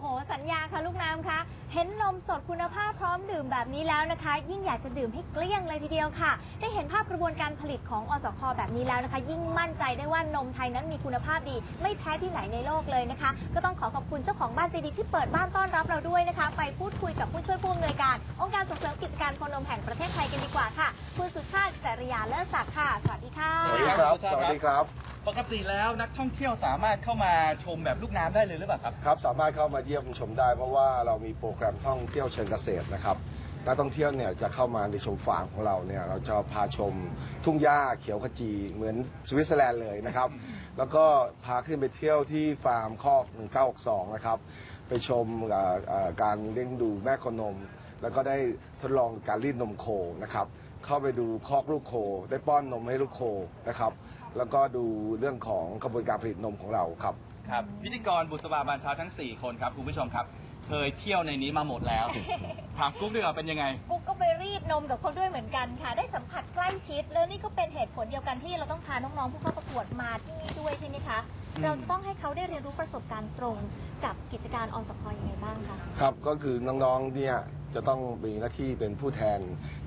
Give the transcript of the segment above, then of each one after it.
โห สัญญาค่ะลูกน้ำคะ เห็นนมสดคุณภาพพร้อมดื่มแบบนี้แล้วนะคะ ยิ่งอยากจะดื่มให้เกลี้ยงเลยทีเดียวค่ะ ได้เห็นภาพกระบวนการผลิตของอสคแบบนี้แล้วนะคะ ยิ่งมั่นใจได้ว่านมไทยนั้นมีคุณภาพดี ไม่แพ้ที่ไหนในโลกเลยนะคะ ก็ต้องขอขอบคุณเจ้าของบ้านใจดีที่เปิดบ้านต้อนรับเราด้วยนะคะ ไปพูดคุยกับผู้ช่วยผู้อำนวยการ องค์การส่งเสริมกิจการโคนมแห่งประเทศไทยกันดีกว่าค่ะ คุณสุชาติจริยาเลิศศักดิ์ค่ะ สวัสดีค่ะ สวัสดีครับ สวัสดีครับ ปกติแล้วนักท่องเที่ยวสามารถเข้ามาชมแบบลูกน้ำได้เลยหรือเปล่าครับ ครับสามารถเข้ามาเยี่ยมชมได้ เพราะว่าเรามีโปรแกรมท่องเที่ยวเชิงเกษตรนะครับนักท่องเที่ยวเนี่ยจะเข้ามาในชมฟาร์มของเราเนี่ยเราจะพาชมทุ่งหญ้าเขียวขจีเหมือนสวิตเซอร์แลนด์เลยนะครับ แล้วก็พาขึ้นไปเที่ยวที่ฟาร์มคอก1962นะครับไปชมเอ่อเอ่อการเลี้ยงดูแม่โคนม แล้วก็ได้ทดลองการรีดนมโคนะครับ เข้าไปดูคอกลูกโค ได้ป้อนนมให้ลูกโคนะครับ แล้วก็ดูเรื่องของกระบวนการผลิตนมของเราครับ ครับพิธีกรบุษบาบานเช้าทั้ง 4 คนครับคุณผู้ชมครับ เคยเที่ยวในนี้มาหมดแล้ว ถามกุ๊กดีกว่าเป็นยังไง กุ๊กก็ไปรีดนมกับเขาด้วยเหมือนกันค่ะ ได้สัมผัสใกล้ชิด แล้วนี่ก็เป็นเหตุผลเดียวกันที่เราต้องพาน้องๆผู้เข้าประกวดมาที่นี่ด้วยใช่ไหมคะอืมเราจะต้องให้เขาได้เรียนรู้ประสบการณ์ตรงกับกิจการอสคยังไงบ้างคะ ครับ ก็คือน้องๆ เนี่ย จะต้องมีหน้าที่เป็นผู้แทน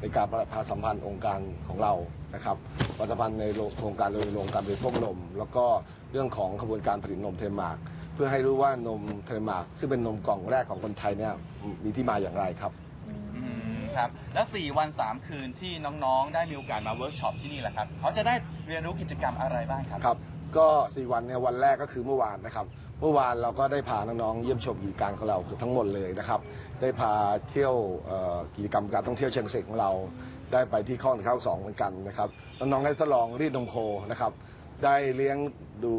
ในการประชาสัมพันธ์องค์การของเรานะครับประชาสัมพันธ์ในโครงการรณรงค์การบริโภคนม แล้วก็เรื่องของขบวนการผลิตนมเทมมาร์กเพื่อให้รู้ว่านมเทมมาร์กซึ่งเป็นนมกล่องแรกของคนไทยเนี่ยมีที่มาอย่างไรครับอืมครับแล้ว4วัน 3 คืนที่น้องๆ ได้มีโอกาสมาเวิร์กช็อปที่นี่แหละครับ เขาจะได้เรียนรู้กิจกรรมอะไรบ้างครับครับ ก็4วันเนี่ยวันแรกก็คือเมื่อวานนะครับ เมื่อวานเราก็ได้พาน้องๆเยี่ยมชมกิจการของเราทั้งหมดเลยนะครับ ได้พาเที่ยวกิจกรรมการท่องเที่ยวเชิงเกษตรของเรา ได้ไปที่ข้องข้าวสองเหมือนกันนะครับน้องๆได้ทดลองรีดนมโคนะครับ ได้เลี้ยงดู